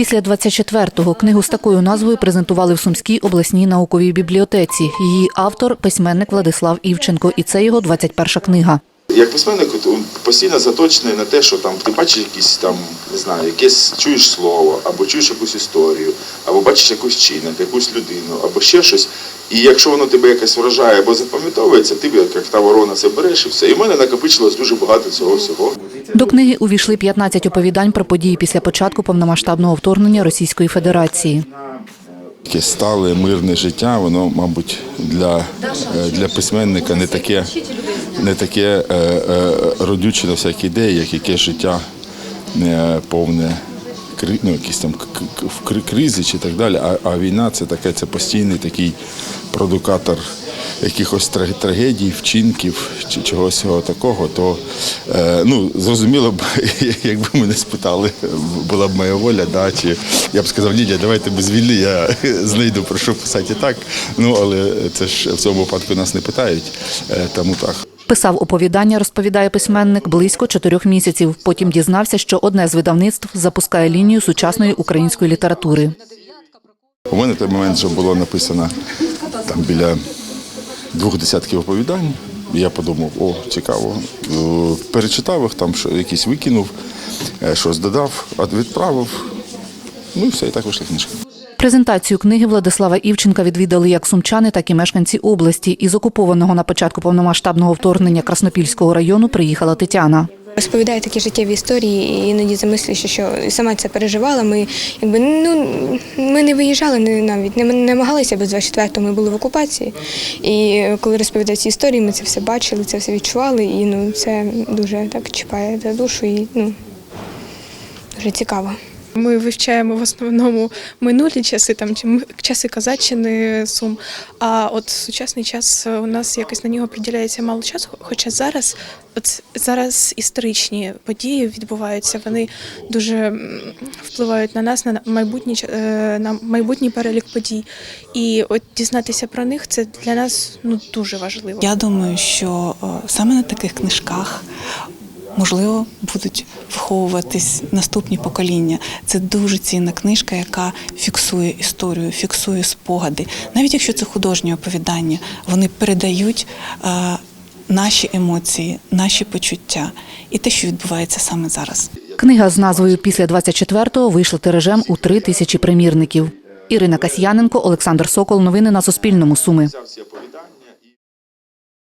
Після 24-го книгу з такою назвою презентували в Сумській обласній науковій бібліотеці. Її автор письменник Владислав Івченко, і це його 21-ша книга. Як письменник постійно заточений на те, що там ти бачиш якісь там, не знаю, якесь чуєш слово, або чуєш якусь історію, або бачиш якусь чинник, якусь людину, або ще щось. І якщо воно тебе якось вражає або запам'ятовується, ти як та ворона це береш і все. І в мене накопичилось дуже багато цього всього. До книги увійшли 15 оповідань про події після початку повномасштабного вторгнення Російської Федерації. Таке стале мирне життя, воно, мабуть, для, е, для письменника не таке, не таке е, е, родюче на всякі ідеї, як якесь життя е, повне ну, якісь там кризи чи так далі. А, а війна це таке, це постійний такий продукатор якихось тра- трагедій, вчинків чи чогось такого, то е, ну, зрозуміло б, якби мене спитали, була б моя воля, да, чи я б сказав, Лідія, давайте без війни, я знайду про що писати так. Ну, але це ж в цьому випадку нас не питають, е, тому так. Писав оповідання, розповідає письменник, близько чотирьох місяців. Потім дізнався, що одне з видавництв запускає лінію сучасної української літератури. У мене той момент вже було написано там біля двох десятків оповідань. Я подумав, о, цікаво. Е, Перечитав їх, там що, якісь викинув, е, щось додав, відправив. Ну і все, і так вийшла книжка. Презентацію книги Владислава Івченка відвідали як сумчани, так і мешканці області. Із окупованого на початку повномасштабного вторгнення Краснопільського району приїхала Тетяна. Розповідає такі життєві історії, і іноді замислюєшся, що сама це переживала. Ми якби ну ми не виїжджали навіть не намагалися без 24-го, Ми були в окупації. І коли розповідають ці історії, ми це все бачили, це все відчували. І ну це дуже так чіпає за душу і ну дуже цікаво. Ми вивчаємо в основному минулі часи, там часи Казаччини, Сум. А от сучасний час у нас якось на нього приділяється мало часу. Хоча зараз, от зараз історичні події відбуваються, вони дуже впливають на нас, на майбутній е, на майбутній перелік подій. І от дізнатися про них це для нас ну дуже важливо. Я думаю, що е, саме на таких книжках можливо будуть виховуватись наступні покоління. Це дуже цінна книжка, яка фіксує історію, фіксує спогади. Навіть якщо це художні оповідання, вони передають е, наші емоції, наші почуття і те, що відбувається саме зараз. Книга з назвою Після 24-го вийшла тиражем у три тисячі примірників. Ірина Касьяненко, Олександр Сокол. Новини на Суспільному. Суми.